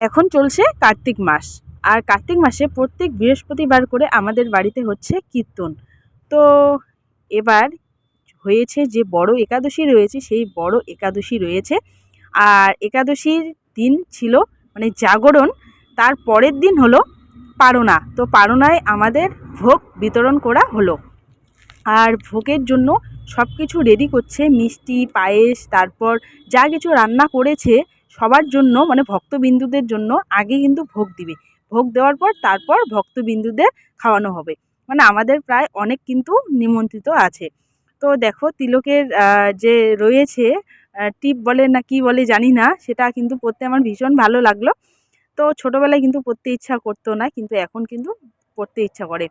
এখন চলছে কার্তিক মাস। আর কার্তিক মাসে প্রত্যেক বৃহস্পতিবার করে আমাদের বাড়িতে হচ্ছে কীর্তন। তো এবার হয়েছে যে বড় একাদশী রয়েছে, সেই বড় একাদশী রয়েছে। আর একাদশীর দিন ছিল মানে জাগরণ, তার পরের দিন হলো পারনা তো পারনায় আমাদের ভোগ বিতরণ করা হলো। আর ভোগের জন্য সব কিছু রেডি করছে, মিষ্টি, পায়েস, তারপর যা কিছু রান্না করেছে সবার জন্য মানে ভক্তবিন্দুদের জন্য আগে কিন্তু ভোগ দিবে। ভোগ দেওয়ার পর তারপর ভক্তবিন্দুদের খাওয়ানো হবে। মানে আমাদের প্রায় অনেক কিন্তু নিমন্ত্রিত আছে। তো দেখো তিলকের যে রয়েছে টিপ বলে না কি বলে জানি না, সেটা কিন্তু পড়তে আমার ভীষণ ভালো লাগল। তো ছোটোবেলায় কিন্তু পড়তে ইচ্ছা করতো না, কিন্তু এখন কিন্তু পড়তে ইচ্ছা করে।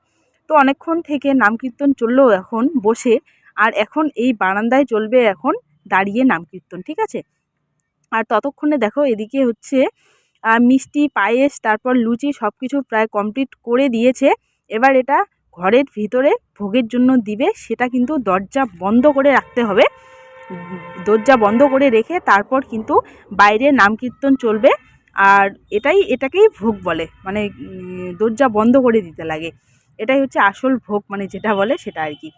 তো অনেকক্ষণ থেকে নাম কীর্তন চললেও এখন বসে, আর এখন এই বারান্দায় চলবে এখন দাঁড়িয়ে নাম কীর্তন ঠিক আছে? আর ততক্ষণে দেখো এদিকে হচ্ছে মিষ্টি, পায়েস, তারপর লুচি সব কিছু প্রায় কমপ্লিট করে দিয়েছে। এবার এটা ঘরের ভিতরে ভোগের জন্য দিবে, সেটা কিন্তু দরজা বন্ধ করে রাখতে হবে। দরজা বন্ধ করে রেখে তারপর কিন্তু বাইরে নাম কীর্তন চলবে। আর এটাই, এটাকেই ভোগ বলে মানে দরজা বন্ধ করে দিতে লাগে। এটাই হচ্ছে আসল ভোগ মানে যেটা বলে সেটা আর কি।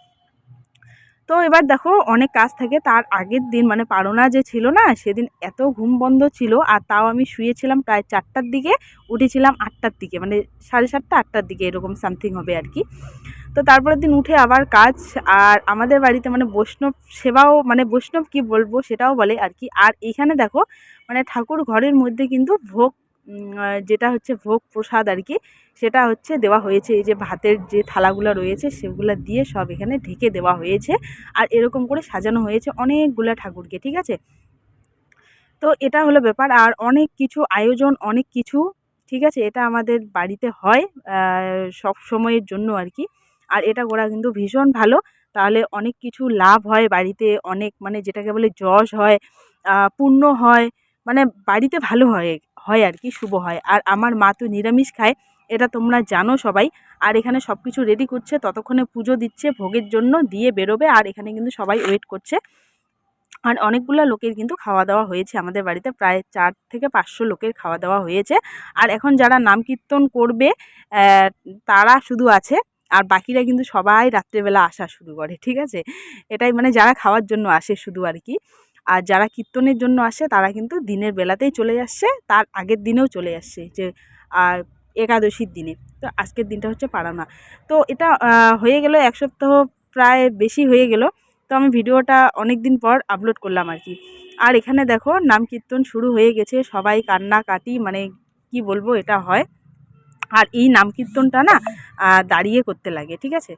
তো এবার দেখো অনেক কাজ থাকে, তার আগের দিন মানে পারোনা যে ছিল না, সেদিন এত ঘুম বন্ধ ছিল আর তাও আমি শুয়েছিলাম প্রায় চারটার দিকে, উঠেছিলাম আটটার দিকে মানে সাড়ে সাতটা, আটটার দিকে এরকম সামথিং হবে আর কি। তো তারপরের দিন উঠে আবার কাজ আর আমাদের বাড়িতে মানে বৈষ্ণব সেবাও মানে বৈষ্ণব কি বলব সেটাও বলে আর কি। আর এইখানে দেখো মানে ঠাকুর ঘরের মধ্যে কিন্তু ভোগ যেটা হচ্ছে ভোগ প্রসাদ আর কি সেটা হচ্ছে দেওয়া হয়েছে। এই যে ভাতের যে থালাগুলো রয়েছে, সেগুলো দিয়ে সব এখানে ঢেকে দেওয়া হয়েছে আর এরকম করে সাজানো হয়েছে অনেকগুলো ঠাকুরকে, ঠিক আছে? তো এটা হলো ব্যাপার। আর অনেক কিছু আয়োজন, অনেক কিছু, ঠিক আছে? এটা আমাদের বাড়িতে হয় সব সময়ের জন্য আর কি আর এটা করা কিন্তু ভীষণ ভালো। তাহলে অনেক কিছু লাভ হয় বাড়িতে, অনেক মানে যেটাকে বলে যশ হয় পুণ্য হয় মানে বাড়িতে ভালো হয়। হয় আর কি, শুভ হয়। আর আমার মা তো নিরামিষ খায়, এটা তোমরা জানো সবাই। আর এখানে সব কিছু রেডি করছে, ততক্ষণে পুজো দিচ্ছে, ভোগের জন্য দিয়ে বেরোবে। আর এখানে কিন্তু সবাই ওয়েট করছে। আর অনেকগুলো লোকের কিন্তু খাওয়া দাওয়া হয়েছে আমাদের বাড়িতে, প্রায় চার থেকে পাঁচশো লোকের খাওয়া দাওয়া হয়েছে। আর এখন যারা নাম কীর্তন করবে তারা শুধু আছে। আর বাকিরা কিন্তু সবাই রাত্রেবেলা আসা শুরু করে, ঠিক আছে? এটাই মানে যারা খাওয়ার জন্য আসে শুধু আর কি। আর যারা কীর্তনের জন্য আসে, তারা কিন্তু দিনের বেলাতেই চলে আসছে তার আগের দিনেও চলে আসছে যে, আর একাদশীর দিনে। তো আজকের দিনটা হচ্ছে পারানা। তো এটা হয়ে গেল, এক সপ্তাহ প্রায় বেশি হয়ে গেল। তো আমি ভিডিওটা অনেক দিন পর আপলোড করলাম আর কি। আর এখানে দেখো, নাম কীর্তন শুরু হয়ে গেছে, সবাই কান্নাকাটি মানে কি বলব, এটা হয়। আর এই নাম কীর্তনটা না দাঁড়িয়ে করতে লাগে, ঠিক আছে?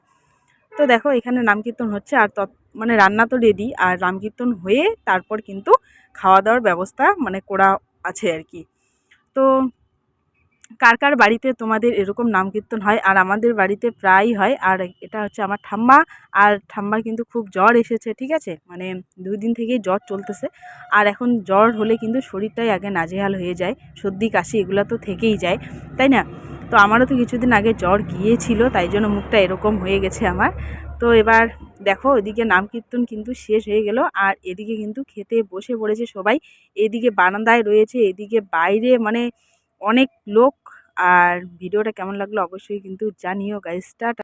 তো দেখো, এখানে নাম কীর্তন হচ্ছে আর তৎ মানে রান্না তো রেডি আর নাম কীর্তন হয়ে তারপর কিন্তু খাওয়া দাওয়ার ব্যবস্থা মানে করা আছে আর কি। তো কার কার বাড়িতে তোমাদের এরকম নাম কীর্তন হয় আর আমাদের বাড়িতে প্রায়ই হয় আর এটা হচ্ছে আমার ঠাম্মা আর ঠাম্মার কিন্তু খুব জ্বর এসেছে, ঠিক আছে? মানে দুই দিন থেকেই জ্বর চলতেছে আর এখন জ্বর হলে কিন্তু শরীরটাই আগে নাজেহাল হয়ে যায়, সর্দি, কাশি এগুলো তো থেকেই যায়, তাই না? তো আমারও তো কিছুদিন আগে জ্বর গিয়েছিল, তাই জন্য মুখটা এরকম হয়ে গেছে আমার। তো এবার দেখো এদিকে নাম কীর্তন কিন্তু শেষ হয়ে গেল, আর এদিকে কিন্তু খেতে বসে পড়েছে সবাই। এদিকে বারান্দায় রয়েছে, এদিকে বাইরে মানে অনেক লোক, আর ভিডিওটা কেমন লাগল অবশ্যই কিন্তু জানিও গাইসটা